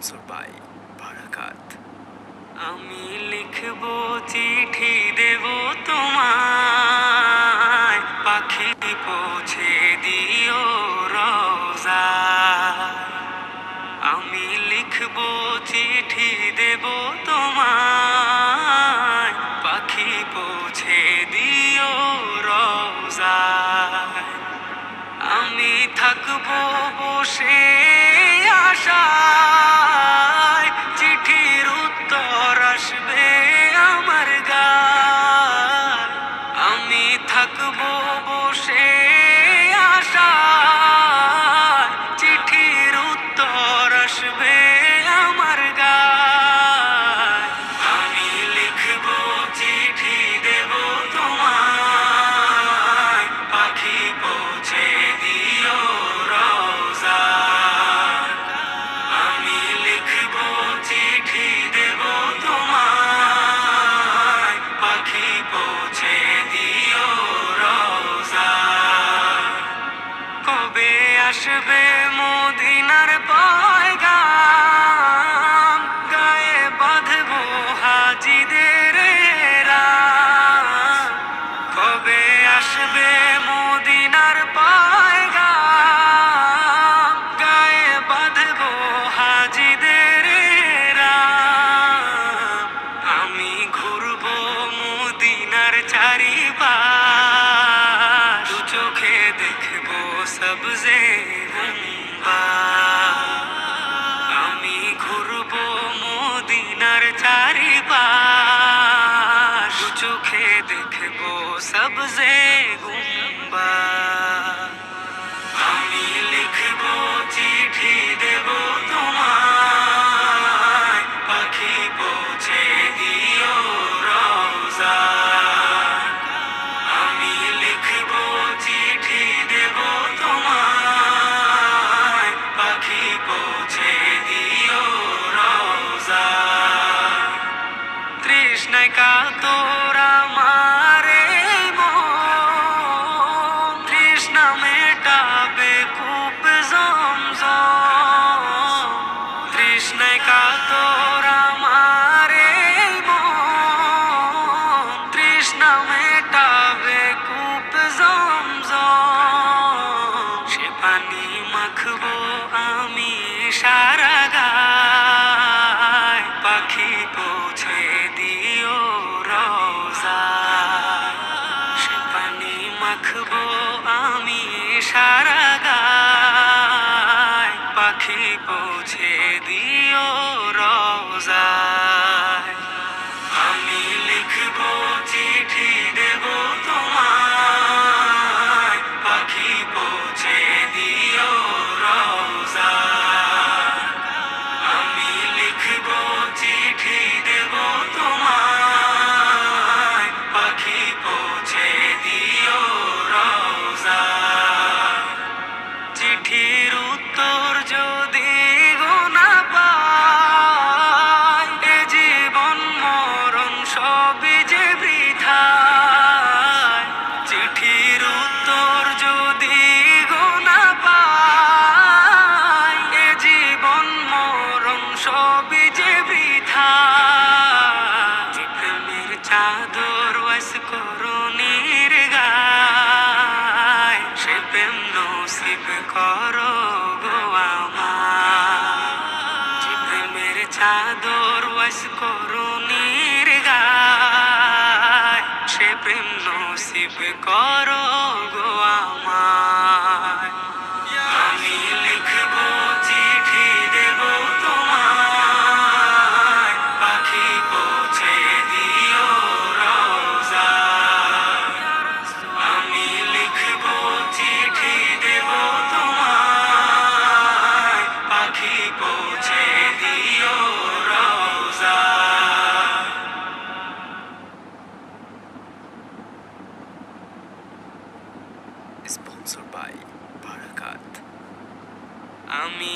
Sponsor by ভারাকাত আমি লিখব চিঠি দেব তোমায়, পাখি পৌঁছে দিও রোজা আমি লিখব চিঠি দেব তোমায়, পাখি পৌঁছে দিও রোজা আমি থাকব বসে আশা আসবে মদিনার পায়গা सबसे लंबा अमी घुरब मोदिनार चारी पार चुखे देखबो सबसे गुम তোরা মারে তৃষ্ণা মেটাবে খুব জমজ তৃষ্ণে কা তোরা মারে তৃষ্ণা মেটাবে খুব জমজ সে পানি মাখবো আমি সারা রাখব আমি সারা চাদর ওয়াস করুণীর গায়। সে প্রেম নসিব করো গো আমায়। স্পন্সর বাই বারাকাত। আমি